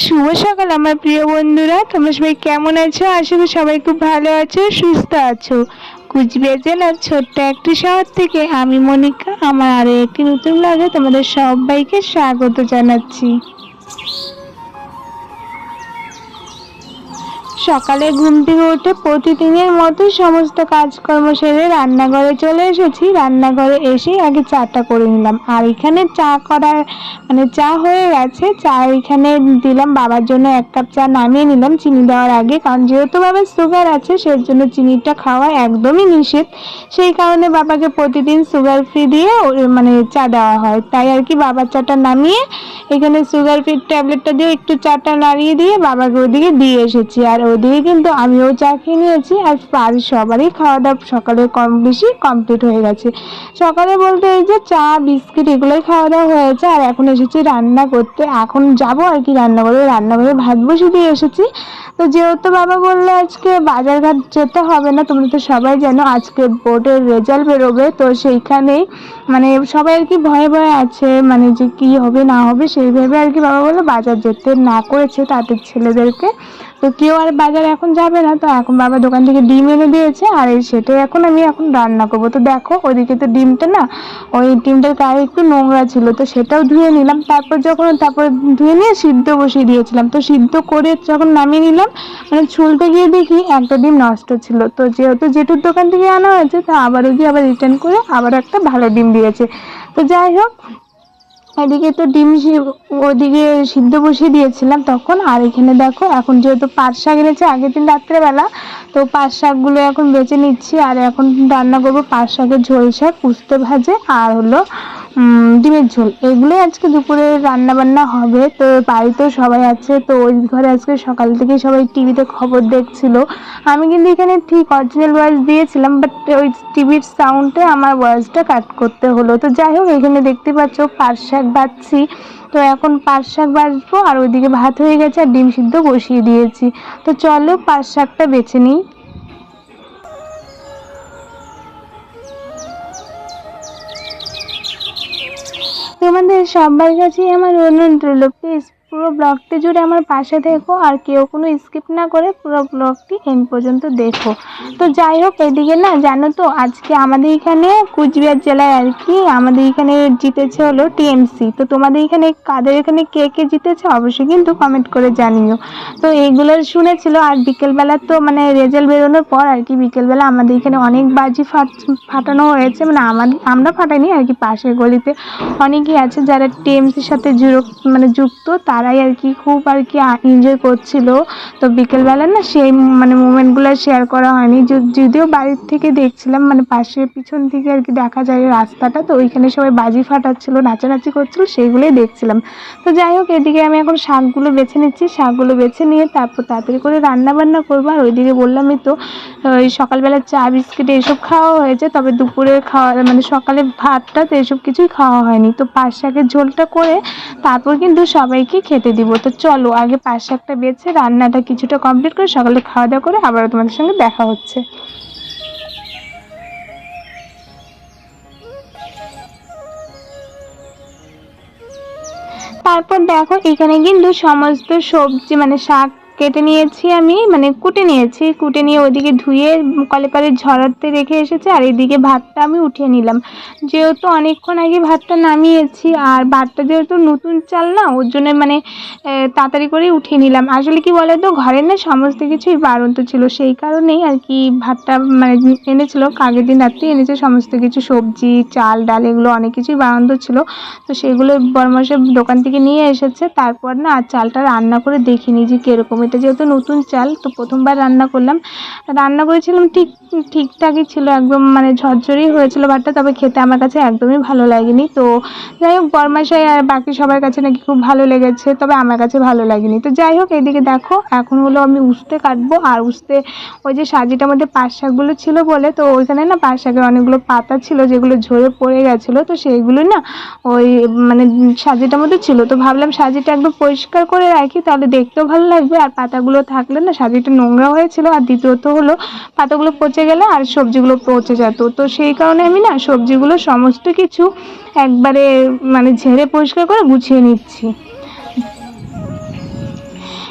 শুভ সকাল, আমার প্রিয় বন্ধুরা। তোমরা সবাই কেমন আছো? আশা করি সবাই খুব ভালো আছো, সুস্থ আছো। কুচবিহার জেলার ছোট্ট একটি শহর থেকে আমি মনিকা, আমার আরও একটি নতুন ব্লগে তোমাদের সবাইকে স্বাগত জানাচ্ছি। সকালে ঘুম থেকে উঠে প্রতিদিনের মতো সমস্ত কাজকর্ম সেরে রান্নাঘরে চলে এসেছি। রান্নাঘরে এসেই আগে চাটা করে নিলাম। আর এখানে চা করার মানে চা হয়ে গেছে। চা এখানে দিলাম। বাবার জন্য এক কাপ চা নামিয়ে নিলাম চিনি দেওয়ার আগে। কারণ যেহেতু বাবার সুগার আছে সেই জন্য চিনিটা খাওয়া একদমই নিষেধ। সেই কারণে বাবাকে প্রতিদিন সুগার ফ্রি দিয়ে মানে চা দেওয়া হয়। তাই আর কি বাবার চাটা নামিয়ে এখানে সুগার ফ্রি ট্যাবলেটটা দিয়ে একটু চাটা নাড়িয়ে দিয়ে বাবাকে ওদিকে দিয়ে এসেছি। আর ওদিকে কিন্তু আমিও চা খেয়ে নিয়েছি আর বাড়ির সবারই খাওয়া দাওয়া সকালে কম বেশি কমপ্লিট হয়ে গেছে। সকালে বলতে এই যে চা, বিস্কিট এগুলোই খাওয়া দাওয়া হয়েছে আর এখন এসেছি রান্না করতে। এখন যাব আর কি রান্না রান্নাঘরে। রান্নাঘরে ভাত বসিয়ে দিয়ে এসেছি। তো যেহেতু বাবা বলল আজকে বাজারঘাট যেতে হবে না, তোমরা তো সবাই জানো আজকে বোর্ডের রেজাল্ট বেরোবে। তো সেইখানেই মানে সবাই আর কি ভয়ে ভয়ে আছে মানে যে কি হবে না হবে সেইভাবে আর কি বাবা বলল বাজার যেতে না করেছে তাদের ছেলেদেরকে। তো কেউ আর বাজারে এখন যাবে না, তো এখন বাবা দোকান থেকে ডিম এনে দিয়েছে, আর এই সেটাই এখন আমি এখন রান্না করব। তো দেখো, ওইদিকে তো ডিমটা না, ওই ডিমটার গায়ে একটু নোংরা ছিল, তো সেটাও ধুয়ে নিলাম। তারপর যখন, তারপর ধুয়ে নিয়ে সিদ্ধ বসিয়ে দিয়েছিলাম। তো সিদ্ধ করে যখন নামিয়ে নিলাম মানে ছুলতে গিয়ে দেখি একটা ডিম নষ্ট ছিল। তো যেহেতু জেঠুর দোকান থেকে আনা হয়েছে, তো আবারও গিয়ে আবার রিটার্ন করে আবার একটা ভালো ডিম দিয়েছে। তো যাই হোক এদিকে তো ডিম ওদিকে সিদ্ধ বসিয়ে দিয়েছিলাম তখন। আর এখানে দেখো, এখন যেহেতু পাট শাক এনেছে, আগের দিন রাত্রেবেলা, তো পাট শাকগুলো এখন বেছে নিচ্ছি। আর এখন রান্না করব পাট শাকের ঝোল শাক, পুস্তে ভাজে, আর হলো ডিমের ঝোল। এগুলোই আজকে দুপুরে রান্না বান্না হবে। তো বাড়িতেও সবাই আছে। তো ওই ঘরে আজকে সকাল থেকে সবাই টিভিতে খবর দেখছিল। আমি কিন্তু এখানে ঠিক অরিজিনাল ভয়েস দিয়েছিলাম বাট ওই টিভির সাউন্ডে আমার ভয়েসটা কাট করতে হলো। তো যাই হোক, এখানে দেখতে পাচ্ছ পাট শাক বাজছি তো এখন পাট শাক বাজবো আর ওইদিকে ভাত হয়ে গেছে, আর ডিম সিদ্ধ বসিয়ে দিয়েছি। তো চলো পাট শাকটা বেছে নিই। তোমাদের সবার কাছেই আমার অনুরোধ রইল প্লিজ পুরো ব্লগটি জুড়ে আমার পাশে থেকো আর কেউ কোনো স্কিপ না করে পুরো ব্লগটি এন্ড পর্যন্ত দেখো। তো যাই হোক, এদিকে না, জানো তো, আজকে আমাদের এখানে কুচবিহার জেলায় আর কি, আমাদের এখানে জিতেছে হলো টিএমসি। তো তোমাদের এখানে, কাদের এখানে কে কে জিতেছে অবশ্যই কিন্তু কমেন্ট করে জানিও। তো এইগুলো শুনেছিল আর বিকেলবেলা তো মানে রেজাল্ট বেরোনোর পর আর কি বিকেলবেলা আমাদের এখানে অনেক বাজি ফাট, ফাটানো হয়েছে মানে আমাদের আমরা ফাটাইনি আর কি, পাশের গলিতে অনেকেই আছে যারা টিএমসির সাথে মানে যুক্ত তারাই আর কি খুব আর কি এনজয় করছিল। তো বিকেলবেলা না সেই মানে মুমেন্টগুলো শেয়ার করা হয়নি। যদিও বাড়ির থেকে দেখছিলাম মানে পাশের পিছন থেকে আর কি দেখা যায় রাস্তাটা। তো ওইখানে সবাই বাজি ফাটাচ্ছিল, নাচানাচি করছিল, সেইগুলোই দেখছিলাম। তো যাই হোক, এদিকে আমি এখন শাকগুলো বেছে নিচ্ছি। শাকগুলো বেছে নিয়ে তারপর তাড়াতাড়ি করে রান্না বান্না করব। আর ওইদিকে বললামই তো, ওই সকালবেলা চা, বিস্কিট এইসব খাওয়া হয়েছে। তবে দুপুরে খাওয়া মানে সকালে ভাতটা তো এসব কিছুই খাওয়া হয়নি। তো পাঁচ শাকের ঝোলটা করে তারপর কিন্তু সবাইকে খেতে দিব। তো চলো, আগে পাশে একটা বেছে রান্নাটা কিছুটা কমপ্লিট করে সকালে খাওয়া দাওয়া করে আবারও তোমাদের সঙ্গে দেখা হচ্ছে। তারপর দেখো, এখানে কিন্তু সমস্ত সবজি মানে শাক কেটে নিয়েছি আমি মানে কুটে নিয়েছি। কুটে নিয়ে ওইদিকে ধুয়ে কলে পারে ঝরাতে রেখে এসেছি, আর এদিকে ভাতটা আমি উঠিয়ে নিলাম। যেহেতু অনেকক্ষণ আগে ভাতটা নামিয়েছি, আর ভাতটা যেহেতু নতুন চাল না, ওর জন্য মানে তাড়াতাড়ি করে উঠিয়ে নিলাম। আসলে কি বলে তো ঘরে না সমস্ত কিছুই বাড়ন্ত ছিল, সেই কারণেই আর কি ভাতটা মানে এনেছিল। আগের দিন রাত্রে এনেছে সমস্ত কিছু, সবজি, চাল, ডাল, এগুলো অনেক কিছুই বাড়ন্ত ছিল। তো সেগুলো বরমাসে দোকান থেকে নিয়ে এসেছে। তারপর না আর চালটা রান্না করে দেখিনি যে কীরকম এটা যেহেতু নতুন চাল, তো প্রথমবার রান্না করলাম। রান্না করেছিলাম ঠিক, ঠিকঠাকই ছিল, একদম মানে ঝরঝরেই হয়েছিল ভাতটা, তবে খেতে আমার কাছে একদমই ভালো লাগেনি। তো যাই হোক বরমাসাই আর বাকি সবার কাছে নাকি খুব ভালো লেগেছে, তবে আমার কাছে ভালো লাগেনি। তো যাই হোক, এইদিকে দেখো, এখন হলো আমি উস্তে কাটবো, আর উস্তে ওই যে সাজিটার মধ্যে পাট শাকগুলো ছিল বলে, তো ওইখানে না পাট শাকের অনেকগুলো পাতা ছিল, যেগুলো ঝরে পড়ে গেছিল, তো সেইগুলো না ওই মানে সাজিটার মধ্যে ছিল। তো ভাবলাম সাজিটা একদম পরিষ্কার করে রাখি, তাহলে দেখতেও ভালো লাগবে, আর পাতাগুলো থাকলে না সাজিটা নোংরা হয়েছিল আর দ্বিতীয়ত হলো পাতাগুলো পচে গেলে আর সবজিগুলো পচে যেত। তো সেই কারণে আমি না সবজিগুলো সমস্ত কিছু একবারে মানে ঝেড়ে পরিষ্কার করে গুছিয়ে নিচ্ছি।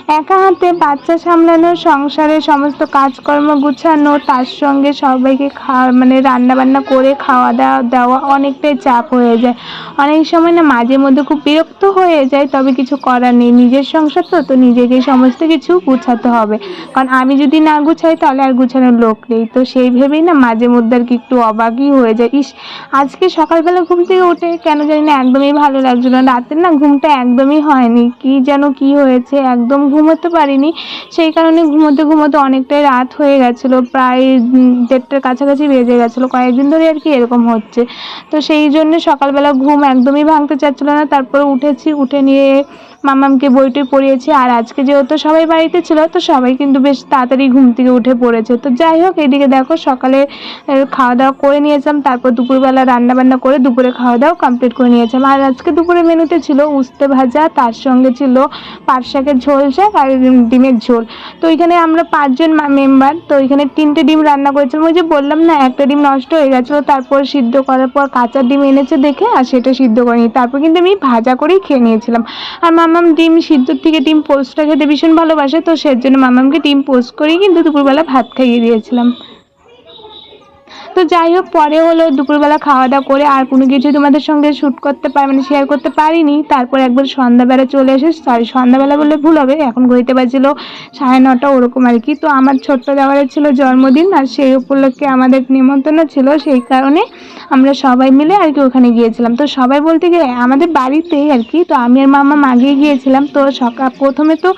একা হাতে বাচ্চা সামলানো সংসারে সমস্ত কাজকর্ম গুছানো, তার সঙ্গে সবাইকে খাওয়া মানে রান্না বান্না করে খাওয়া দাওয়া, দেওয়া অনেকটাই চাপ হয়ে যায়। অনেক সময় না মাঝে মধ্যে খুব বিরক্ত হয়ে যায়, তবে কিছু করার নেই। নিজের সংসার তো তো নিজেকে সমস্ত কিছু গুছাতে হবে। কারণ আমি যদি না গুছাই, তাহলে আর গুছানোর লোক নেই। তো সেই ভেবেই না মাঝে মধ্যে আর কি একটু অবাকই হয়ে যায়। ইস, আজকে সকালবেলা ঘুম থেকে উঠে কেন জানি না একদমই ভালো লাগছিল না। রাতের না ঘুমটা একদমই হয়নি। কি যেন কি হয়েছে, একদম ঘুমোতে পারিনি। সেই কারণে ঘুমোতে ঘুমোতে অনেকটাই রাত হয়ে গেছিল, প্রায় দেড়টার কাছাকাছি বেজে গেছিল, কয়েকদিন ধরে আর কি এরকম হচ্ছে। তো সেই জন্য সকালবেলা ঘুম একদমই ভাঙতে চাচ্ছিলো না, তারপরে উঠেছি, উঠে নিয়ে মামামকে বইটই পড়িয়েছি, আর আজকে যেহেতু সবাই বাড়িতে ছিল, তো সবাই কিন্তু বেশ তাড়াতাড়ি ঘুম থেকে উঠে পড়েছে। তো যাই হোক, এদিকে দেখো সকালে খাওয়া দাওয়া করে নিয়েছিলাম, তারপর দুপুরবেলা রান্না বান্না করে দুপুরে খাওয়া দাওয়া কমপ্লিট করে নিয়েছিলাম। আর আজকে দুপুরে মেনুতে ছিল উস্তে ভাজা, তার সঙ্গে ছিল পাট শাকের ঝোল শাক আর ডিমের ঝোল। তো এখানে আমরা পাঁচজন মেম্বার, তো এখানে তিনটে ডিম রান্না করেছিলাম। ওই যে বললাম না, একটা ডিম নষ্ট হয়ে গেছিল, তারপর সিদ্ধ করার পর কাঁচা ডিম এনেছে দেখে, আর সেটা সিদ্ধ করিনি। তারপর কিন্তু আমি ভাজা করেই খেয়ে নিয়েছিলাম। আর মামাম ডিম সিদ্ধর থেকে ডিম পোস্টটা খেতে ভীষণ ভালোবাসে, তো সেজন্য মামামকে ডিম পোস্ট করেই কিন্তু দুপুরবেলা ভাত খাইয়ে দিয়েছিলাম। তো যাই হোক, পরে হলো দুপুরবেলা খাওয়া দাওয়া করে আর কোনো কিছু তোমাদের সঙ্গে শ্যুট করতে পারি মানে শেয়ার করতে পারিনি। তারপর একবার সন্ধ্যাবেলা চলে এসে সরি সন্ধ্যাবেলা বললে ভুল হবে, এখন ঘড়িতে বাজছিল সাড়ে নটা, ওরকম আর কি। তো আমার ছোট্ট দেওয়ারের ছিল জন্মদিন আর সেই উপলক্ষে আমাদের নিমন্ত্রণ ছিল, সেই কারণে আমরা সবাই মিলে আর কি ওখানে গিয়েছিলাম। তো সবাই বলতে গেলে আমাদের বাড়িতেই আর কি, তো আমি আর মামা আগেই গিয়েছিলাম। তো সকাল প্রথমে তো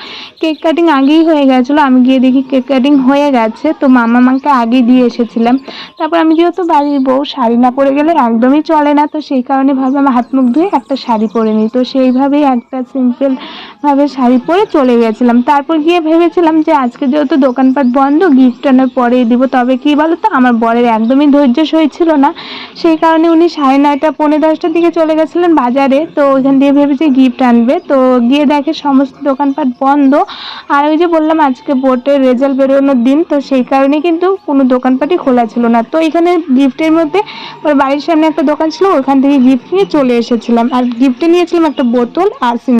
কেক কাটিং আগেই হয়ে গেছিল, আমি গিয়ে দেখি কেক কাটিং হয়ে গেছে, তো মামা মাকে আগেই দিয়ে এসেছিলাম। তারপর আমি যেহেতু বাড়ির বউ, শাড়ি না পরে গেলে একদমই চলে না। তো সেই কারণে ভাবলাম হাত মুখ ধুয়ে একটা শাড়ি পরে নিই। তো সেইভাবেই একটা সিম্পল ভাবে শাড়ি পরে চলে গেছিলাম। তারপর গিয়ে ভেবেছিলাম যে আজকে যেহেতু দোকানপাট বন্ধ গিফট আনার পরেই দিব। তবে কি বলো তো আমার বরের একদমই ধৈর্য সইছিল না। সেই কারণে উনি সাড়ে নয়টা, পৌনে দশটার দিকে চলে গেছিলেন বাজারে। তো ওইখান দিয়ে ভেবেছি গিফট আনবে। তো গিয়ে দেখে সমস্ত দোকানপাট বন্ধ। আর ওই যে বললাম, আজকে বোর্ডের রেজাল্ট বেরোনোর দিন। তো সেই কারণে কিন্তু কোনো দোকানপাটই খোলা ছিল না। তো এখানে গিফটের মধ্যে ওর বাড়ির সামনে একটা দোকান ছিল, ওখান থেকে গিফট নিয়ে চলে এসেছিলাম। আর গিফটে নিয়েছিলাম একটা বোতল আর